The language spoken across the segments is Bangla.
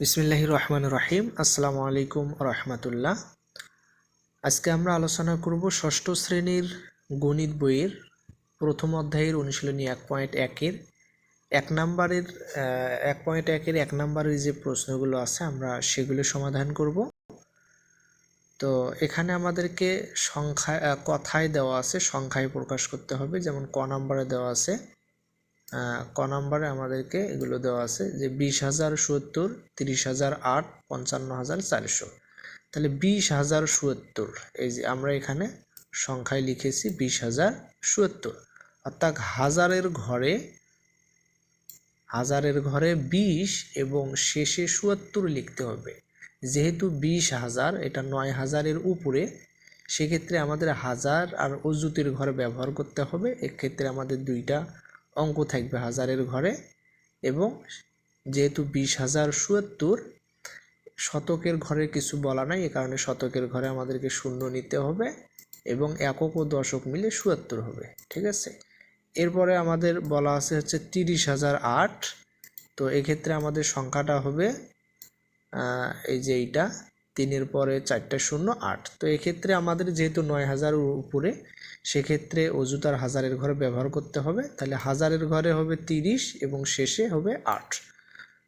বিসমিল্লাহ রহমান রহিম। আসসালামু আলাইকুম রহমতুল্লাহ। আজকে আমরা আলোচনা করব ষষ্ঠ শ্রেণির গণিত বইয়ের প্রথম অধ্যায়ের অনুশীলনী এক পয়েন্ট একের। এক নাম্বারের এক পয়েন্ট একের এক নাম্বারের যে প্রশ্নগুলো আছে আমরা সেগুলো সমাধান করব। তো এখানে আমাদেরকে সংখ্যা কথায় দেওয়া আছে, সংখ্যায় প্রকাশ করতে হবে, যেমন ক নাম্বারে দেওয়া আছে। ক নাম্বারে আমাদেরকে এগুলো দেওয়া আছে যে বিশ হাজার সত্তর, তিরিশ হাজার আট, পঞ্চান্ন হাজার চারশো। তাহলে বিশ হাজার সত্তর, এই যে আমরা এখানে সংখ্যায় লিখেছি বিশ হাজার সত্তর। অর্থাৎ হাজারের ঘরে হাজারের ঘরে বিশ এবং শেষে সত্তর লিখতে হবে। যেহেতু বিশ হাজার, এটা নয় হাজারের উপরে, সেক্ষেত্রে আমাদের হাজার আর অজুতির ঘরে ব্যবহার করতে হবে। এক্ষেত্রে আমাদের দুইটা অঙ্ক থাকবে হাজারের ঘরে এবং যেহেতু বিশ হাজার সত্তর শতকের ঘরে কিছু বলা নাই, এ কারণে শতকের ঘরে আমাদেরকে শূন্য নিতে হবে এবং একক ও দশক মিলে সত্তর হবে, ঠিক আছে? এরপরে আমাদের বলা আছে হচ্ছে তিরিশ হাজার আট, তো এক্ষেত্রে আমাদের সংখ্যাটা হবে এই যে এইটা তিনের পরে চারটা শূন্য আট। তো এক্ষেত্রে আমাদের যেহেতু নয় হাজার উপরে, সেক্ষেত্রে অজুতার হাজারের ঘরে ব্যবহার করতে হবে। তাহলে হাজারের ঘরে হবে তিরিশ এবং শেষে হবে আট।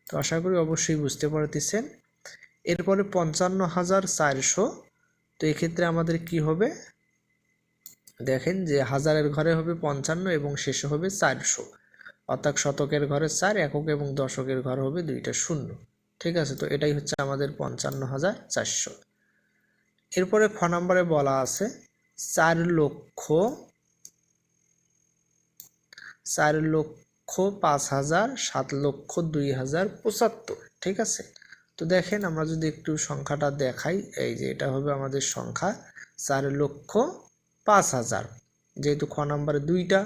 তো আশা করি অবশ্যই বুঝতে পারতেছেন। এরপরে পঞ্চান্ন হাজার চারশো। তো এক্ষেত্রে আমাদের কি হবে? দেখেন যে হাজারের ঘরে হবে পঞ্চান্ন এবং শেষে হবে চারশো। অর্থাৎ শতকের ঘরে চার, একক এবং দশকের ঘর হবে দুইটা শূন্য। ঠিক আছে? তো এটাই হচ্ছে আমাদের পঞ্চান্ন হাজার চারশো। এরপরে ফ নম্বরে বলা আছে, চার লক্ষ চার লক্ষ পাঁচ হাজার, সাত লক্ষ দুই হাজার পঁচাত্তর। ঠিক আছে? তো দেখেন আমরা যদি একটু সংখ্যাটা দেখাই, এই যে এটা হবে আমাদের সংখ্যা, চার লক্ষ পাঁচ হাজার। যেহেতু খ নাম্বারে দুইটা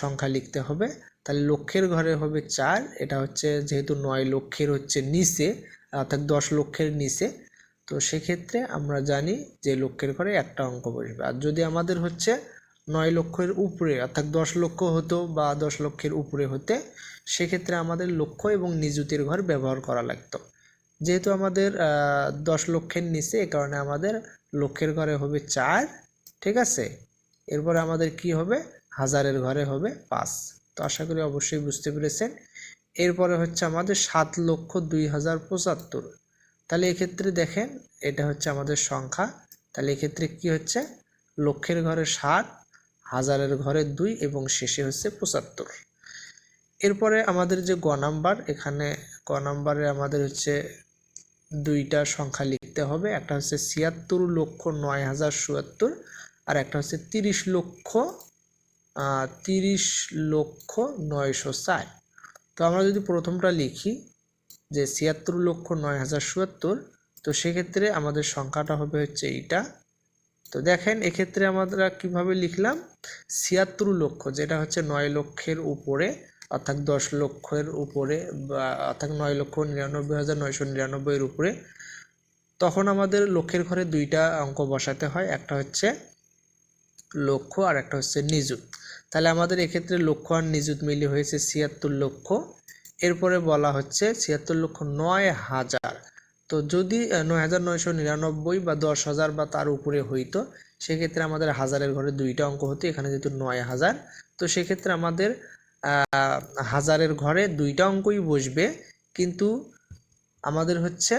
সংখ্যা লিখতে হবে। তাহলে লক্ষের ঘরে হবে চার, এটা হচ্ছে যেহেতু নয় লক্ষের হচ্ছে নিচে, অর্থাৎ দশ লক্ষের নিচে। তো সেক্ষেত্রে আমরা জানি যে লক্ষের ঘরে একটা অঙ্ক বসবে। আর যদি আমাদের হচ্ছে নয় লক্ষের উপরে, অর্থাৎ দশ লক্ষ হতো বা দশ লক্ষের উপরে হতে, সেক্ষেত্রে আমাদের লক্ষ্য এবং নিযুতির ঘর ব্যবহার করা লাগতো। যেহেতু আমাদের দশ লক্ষের নিচে, এ কারণে আমাদের লক্ষের ঘরে হবে চার, ঠিক আছে? এরপরে আমাদের কি হবে? হাজারের ঘরে হবে পাঁচ। তো আশা করি অবশ্যই বুঝতে পেরেছেন। এরপরে হচ্ছে আমাদের সাত লক্ষ দুই হাজার পঁচাত্তর। তাহলে এক্ষেত্রে দেখেন, এটা হচ্ছে আমাদের সংখ্যা। তাহলে এক্ষেত্রে কি হচ্ছে? লক্ষের ঘরে সাত, হাজারের ঘরে দুই এবং শেষে হচ্ছে পঁচাত্তর। এরপরে আমাদের যে গ নাম্বার, এখানে ক নাম্বারে আমাদের হচ্ছে দুইটা সংখ্যা লিখতে হবে। একটা হচ্ছে ছিয়াত্তর লক্ষ নয় হাজার চুয়াত্তর আর একটা হচ্ছে তিরিশ লক্ষ তিরিশ লক্ষ নয়শো চার তো আমরা যদি প্রথমটা লিখি যে ছিয়াত্তর লক্ষ নয় হাজার চুয়াত্তর তো সেক্ষেত্রে আমাদের সংখ্যাটা হবে হচ্ছে এইটা। তো দেখেন, এক্ষেত্রে আমরা কীভাবে লিখলাম? ছিয়াত্তর লক্ষ, যেটা হচ্ছে নয় লক্ষের উপরে, অর্থাৎ দশ লক্ষের উপরে বা অর্থাৎ নয় লক্ষ নিরানব্বই হাজার নয়শো নিরানব্বইয়ের উপরে, তখন আমাদের লক্ষের ঘরে দুইটা অঙ্ক বসাতে হয়, একটা হচ্ছে লক্ষ আর একটা হচ্ছে নিযুত। তাহলে আমাদের এক্ষেত্রে লক্ষ্য আর নিযুত মিলে হয়েছে ছিয়াত্তর লক্ষ। এরপরে বলা হচ্ছে ছিয়াত্তর লক্ষ নয় হাজার। তো যদি নয় হাজার নয়শো নিরানব্বই বা দশ হাজার বা তার উপরে হইতো, সেক্ষেত্রে আমাদের হাজারের ঘরে দুইটা অঙ্ক হতো, এখানে যেহেতু নয় হাজার। তো সেক্ষেত্রে আমাদের হাজারের ঘরে দুইটা অঙ্কই বসবে। কিন্তু আমাদের হচ্ছে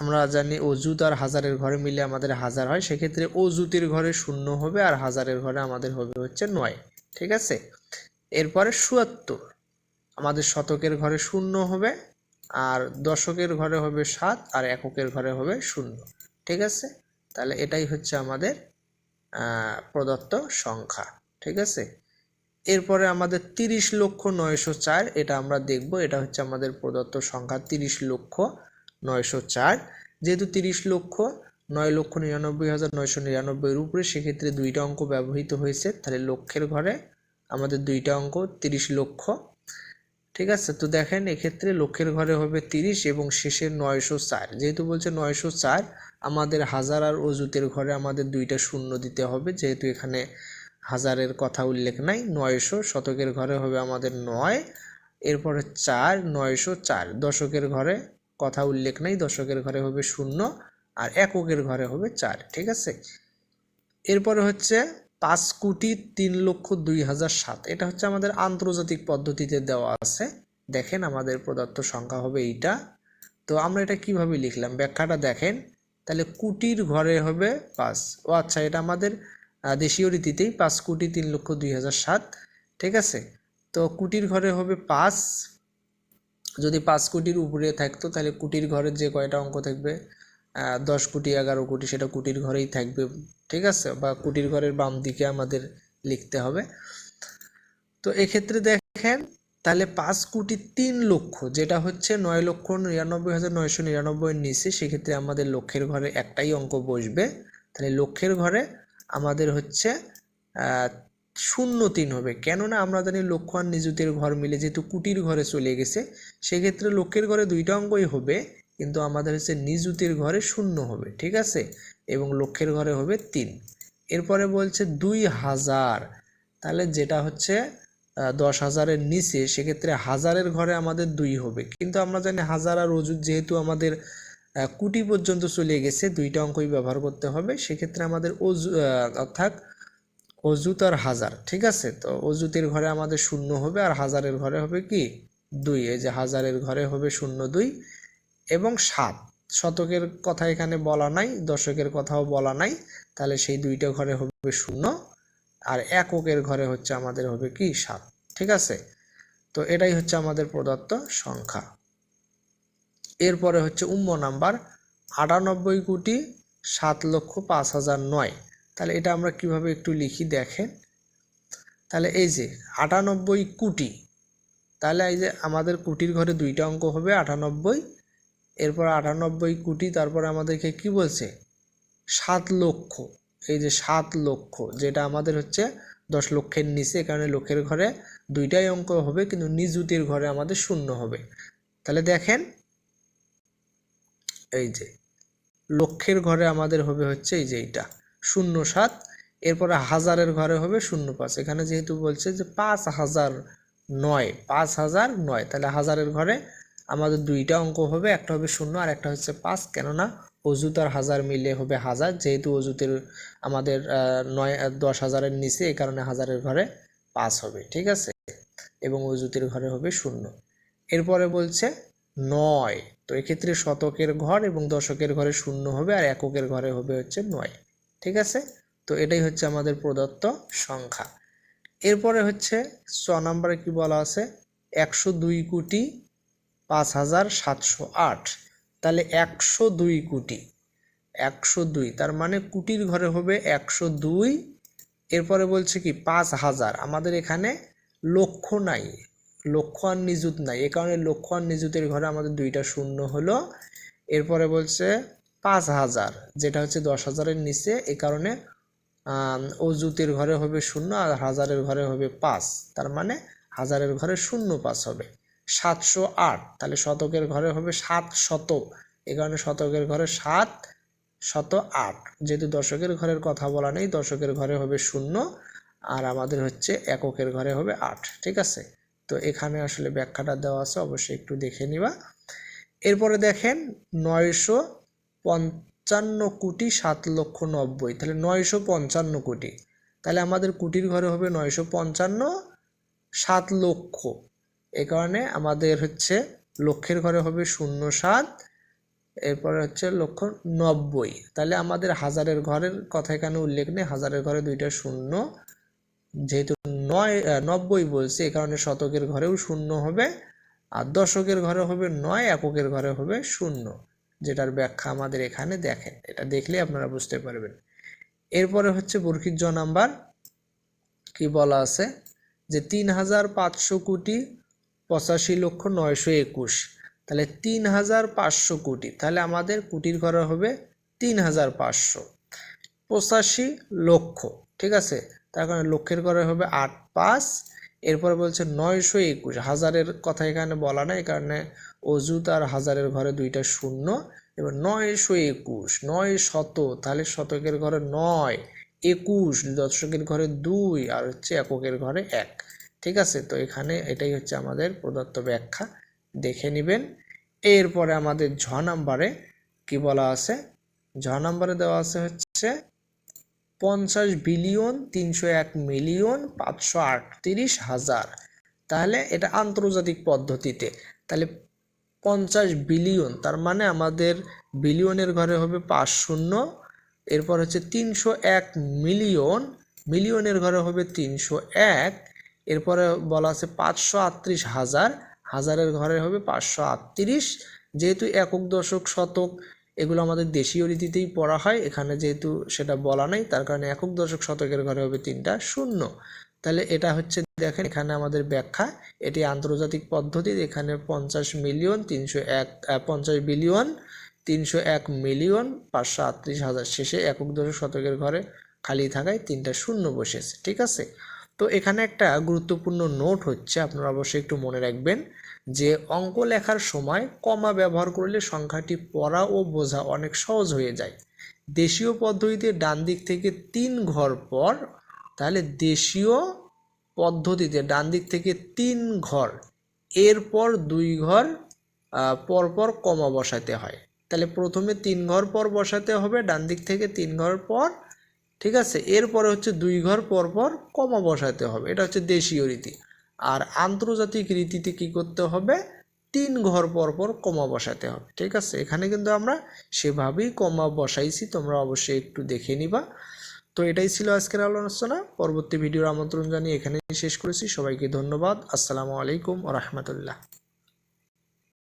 আমরা জানি অজুত আর হাজারের ঘরে মিলে আমাদের হাজার হয়, সেক্ষেত্রে অজুতের ঘরে শূন্য হবে আর হাজারের ঘরে আমাদের হবে হচ্ছে নয়। ঠিক আছে? এরপরে সুয়াত্তর আমাদের শতকের ঘরে শূন্য হবে আর দশকের ঘরে হবে সাত আর এককের ঘরে হবে শূন্য। ঠিক আছে? তাহলে এটাই হচ্ছে আমাদের প্রদত্ত সংখ্যা। ঠিক আছে? এরপরে আমাদের তিরিশ লক্ষ নয়শো চার, এটা আমরা দেখব। এটা হচ্ছে আমাদের প্রদত্ত সংখ্যা, তিরিশ লক্ষ নয়শো চার। যেহেতু তিরিশ লক্ষ, নয় লক্ষ নিরানব্বই হাজার নয়শো নিরানব্বইয়ের উপরে সেক্ষেত্রে দুইটা অঙ্ক ব্যবহৃত হয়েছে। তাহলে লক্ষের ঘরে আমাদের দুইটা অঙ্ক, তিরিশ লক্ষ। ঠিক আছে? তো দেখেন, এক্ষেত্রে লক্ষের ঘরে হবে তিরিশ এবং শেষে নয়শো চার। যেহেতু বলছে নয়শো চার, আমাদের হাজার আর অজুতের ঘরে আমাদের দুইটা শূন্য দিতে হবে। যেহেতু এখানে হাজারের কথা উল্লেখ নাই, নয়শো শতকের ঘরে হবে আমাদের নয়, এরপরে চার, নয়শো চার। দশকের ঘরে কথা উল্লেখ নেই, দশকের ঘরে হবে শূন্য আর এককের ঘরে হবে চার, ঠিক আছে? এরপরে হচ্ছে পাঁচ কোটি তিন লক্ষ দুই হাজার সাত, এটা হচ্ছে আমাদের আন্তর্জাতিক পদ্ধতিতে দেওয়া আছে। দেখেন আমাদের প্রদত্ত সংখ্যা হবে এইটা। তো আমরা এটা কীভাবে লিখলাম? ব্যাখ্যাটা দেখেন, তাহলে কুটির ঘরে হবে পাঁচ। ও আচ্ছা এটা আমাদের দেশীয় রীতিতেই পাঁচ কোটি তিন লক্ষ দুই হাজার সাত, ঠিক আছে? তো কুটির ঘরে হবে পাঁচ যদি পাঁচ কোটির উপরে থাকতো, তাহলে কুটির ঘরের যে কয়টা অঙ্ক থাকবে দশ কোটি, এগারো কোটি, সেটা কুটির ঘরেই থাকবে, ঠিক আছে? বা কুটির ঘরের বাম দিকে আমাদের লিখতে হবে। তো এক্ষেত্রে দেখেন, তাহলে পাঁচ কোটি তিন লক্ষ, যেটা হচ্ছে নয় লক্ষ নিরানব্বই হাজার নয়শো নিরানব্বইয়ের নিচে, সেক্ষেত্রে আমাদের লক্ষের ঘরে একটাই অঙ্ক বসবে। তাহলে লক্ষের ঘরে আমাদের হচ্ছে শূন্য তিন হবে। কেননা আমরা জানি লক্ষ আর নিযুতের ঘর মিলে যেহেতু কুটির ঘরে চলে গেছে, সেক্ষেত্রে লক্ষের ঘরে দুইটা অঙ্কই হবে, কিন্তু আমাদের হচ্ছে নিযুতের ঘরে শূন্য হবে, ঠিক আছে? এবং লক্ষের ঘরে হবে তিন। এরপরে বলছে দুই হাজার। তাহলে যেটা হচ্ছে দশ হাজারের নিচে, সেক্ষেত্রে হাজারের ঘরে আমাদের দুই হবে। কিন্তু আমরা জানি হাজার আর অজুত যেহেতু আমাদের কুটি পর্যন্ত চলে গেছে, দুইটা অঙ্কই ব্যবহার করতে হবে, সেক্ষেত্রে আমাদের অজু অর্থাৎ অজুত আর হাজার, ঠিক আছে? তো অজুতের ঘরে আমাদের শূন্য হবে আর হাজারের ঘরে হবে কি? দুই। এই যে হাজারের ঘরে হবে শূন্য দুই এবং সাত। শতকের কথা এখানে বলা নাই, দশকের কথাও বলা নাই। তাহলে সেই দুইটা ঘরে হবে শূন্য আর এককের ঘরে হচ্ছে আমাদের হবে কি? সাত। ঠিক আছে? তো এটাই হচ্ছে আমাদের প্রদত্ত সংখ্যা। এরপরে হচ্ছে উম্ম নাম্বার আটানব্বই কোটি সাত লক্ষ পাঁচ হাজার নয়। তাহলে এটা আমরা কীভাবে একটু লিখি দেখেন। তাহলে এই যে আটানব্বই কোটি, তাহলে এই যে আমাদের কোটির ঘরে দুইটা অঙ্ক হবে আটানব্বই, এরপর আটানব্বই কোটি, তারপরে আমাদেরকে কি বলছে? সাত লক্ষ, এই যে সাত লক্ষ, যেটা আমাদের হচ্ছে দশ লক্ষের নিচে, কারণে লক্ষের ঘরে দুইটাই অঙ্ক হবে, কিন্তু নিযুতির ঘরে আমাদের শূন্য হবে। তাহলে দেখেন, এই যে লক্ষের ঘরে আমাদের হবে হচ্ছে এই যে এইটা। শূন্য সাত এরপরে হাজারের ঘরে হবে শূন্য পাঁচ এখানে যেহেতু বলছে যে পাঁচ হাজার নয় পাঁচ হাজার নয়, তাহলে হাজারের ঘরে আমাদের দুইটা অঙ্ক হবে, একটা হবে শূন্য আর একটা হচ্ছে পাঁচ, কেননা অজুত আর হাজার মিলে হবে হাজার, যেহেতু অজুতের আমাদের নয় দশ হাজারের নিচে, এই কারণে হাজারের ঘরে পাঁচ হবে, ঠিক আছে? এবং অজুতের ঘরে হবে শূন্য। এরপরে বলছে নয়, তো এক্ষেত্রে শতকের ঘর এবং দশকের ঘরে শূন্য হবে আর এককের ঘরে হবে হচ্ছে নয়। ঠিক আছে? তো এটাই হচ্ছে আমাদের প্রদত্ত সংখ্যা। এরপরে হচ্ছে ছ নম্বরে কি বলা আছে? একশো দুই কোটি পাঁচ হাজার সাতশো আট। তাহলে একশো দুই কোটি। একশো দুই, তার মানে কুটির ঘরে হবে একশো দুই। এরপরে বলছে কি, পাঁচ হাজার। আমাদের এখানে লক্ষ নাই। লক্ষ আর নিযুত নাই। এ কারণে লক্ষ আর নিযুতের ঘরে আমাদের দুইটা শূন্য হলো। এরপরে বলছে পাঁচ হাজার, যেটা হচ্ছে দশ হাজারের নিচে, এ কারণে অজুতের ঘরে হবে শূন্য আর হাজারের ঘরে হবে পাঁচ, তার মানে হাজারের ঘরে শূন্য পাঁচ হবে। সাতশো আট, তাহলে শতকের ঘরে হবে সাত শত এ কারণে শতকের ঘরে সাত শত আট। যেহেতু দশকের ঘরের কথা বলা নেই, দশকের ঘরে হবে শূন্য আর আমাদের হচ্ছে এককের ঘরে হবে আট, ঠিক আছে? তো এখানে আসলে ব্যাখ্যাটা দেওয়া আছে, অবশ্যই একটু দেখে নিবা। এরপরে দেখেন, নয়শো পঞ্চান্ন কোটি সাত লক্ষ নব্বই। তাহলে নয়শো পঞ্চান্ন কোটি। তাহলে আমাদের কুটির ঘরে হবে নয়শো পঞ্চান্ন সাত লক্ষ। এ কারণে আমাদের হচ্ছে লক্ষের ঘরে হবে শূন্য সাত, এরপরে হচ্ছে লক্ষ নব্বই। তাহলে আমাদের হাজারের ঘরের কথা এখানে উল্লেখ নেই, হাজারের ঘরে দুইটা শূন্য। যেহেতু নয় নব্বই বলছে, এ কারণে শতকের ঘরেও শূন্য হবে, আর দশকের ঘরে হবে নয়, এককের ঘরে হবে শূন্য। যেটার ব্যাখ্যা আমাদের এখানে দেখেন। এটা দেখলে আপনারা বুঝতে পারবেন। এরপরে হচ্ছে বর্কির জ নাম্বার। কি বলা আছে? যে তিন হাজার পাঁচশো কোটি পঁচাশি লক্ষ নয়শো একুশ। তাহলে তিন হাজার পাঁচশো কোটি। তাহলে আমাদের কোটির ঘরে হবে তিন হাজার পাঁচশো। পঁচাশি লক্ষ। ঠিক আছে? তার কারণে লক্ষের ঘরে হবে আট পাঁচ। এরপরে বলছে নয়শো একুশ। হাজারের কথা এখানে বলা নাই। কারণে অজুত আর হাজারের ঘরে দুইটা শূন্য, এবার নয়শো একুশ, নয় শত, তাহলে শতকের ঘরে নয়, একুশ, দশকের ঘরে দুই, আর হচ্ছে এককের ঘরে এক। ঠিক আছে? তো এখানে এটাই হচ্ছে আমাদের প্রদত্ত ব্যাখ্যা। দেখে নেবেন। এরপরে আমাদের ঝ নাম্বারে কি বলা আছে? ঝ নাম্বারে দেওয়া আছে হচ্ছে পঞ্চাশ বিলিয়ন তিনশো এক মিলিয়ন পাঁচশো আটত্রিশ হাজার। তাহলে এটা আন্তর্জাতিক পদ্ধতিতে। তাহলে পঞ্চাশ বিলিয়ন, তার মানে আমাদের বিলিয়নের ঘরে হবে পাঁচ শূন্য, এরপর হচ্ছে তিনশো এক মিলিয়ন, মিলিয়নের ঘরে হবে তিনশো এক, এরপরে বলা আছে পাঁচশো আটত্রিশ হাজার, হাজারের ঘরে হবে পাঁচশো আটত্রিশ, যেহেতু একক দশক শতক, এগুলো আমাদের দেশীয় রীতিতেই পড়া হয়, এখানে যেহেতু সেটা বলা নেই, তার কারণে একক দশক শতকের ঘরে হবে তিনটা শূন্য। তাহলে এটা হচ্ছে দেখেন, এখানে আমাদের ব্যাখ্যা। এটি আন্তর্জাতিক পদ্ধতি, এখানে পঞ্চাশ মিলিয়ন তিনশো এক পঞ্চাশ বিলিয়ন তিনশো এক মিলিয়ন পাঁচশো আটত্রিশ হাজার। শেষে একক দশক শতকের ঘরে খালি থাকায় তিনটা শূন্য বসেছে, ঠিক আছে? তো এখানে একটা গুরুত্বপূর্ণ নোট হচ্ছে, আপনারা অবশ্যই একটু মনে রাখবেন, যে অঙ্ক লেখার সময় কমা ব্যবহার করলে সংখ্যাটি পড়া ও বোঝা অনেক সহজ হয়ে যায়। দেশীয় পদ্ধতিতে ডান দিক থেকে তিন ঘর পর তাহলে দেশীয় পদ্ধতিতে ডান দিক থেকে তিন ঘর, এরপর দুই ঘর পর পর কমা বসাতে হয়। তাহলে প্রথমে তিন ঘর পর বসাতে হবে, ডান দিক থেকে তিন ঘর পর, ঠিক আছে? এরপরে হচ্ছে দুই ঘর পর পর কমা বসাতে হবে, এটা হচ্ছে দেশীয় রীতি। আর আন্তর্জাতিক রীতিতে কি করতে হবে? তিন ঘর পর পর কমা বসাতে হবে, ঠিক আছে? এখানে কিন্তু আমরা সেভাবেই কমা বসাইছি, তোমরা অবশ্যই একটু দেখে নিবা। তো এটাই ছিল আজকের আলোচনা। পরবর্তী ভিডিওর আমন্ত্রণ জানিয়ে এখানেই শেষ করেছি। সবাইকে ধন্যবাদ। আসসালামু আলাইকুম রহমতুল্লাহ।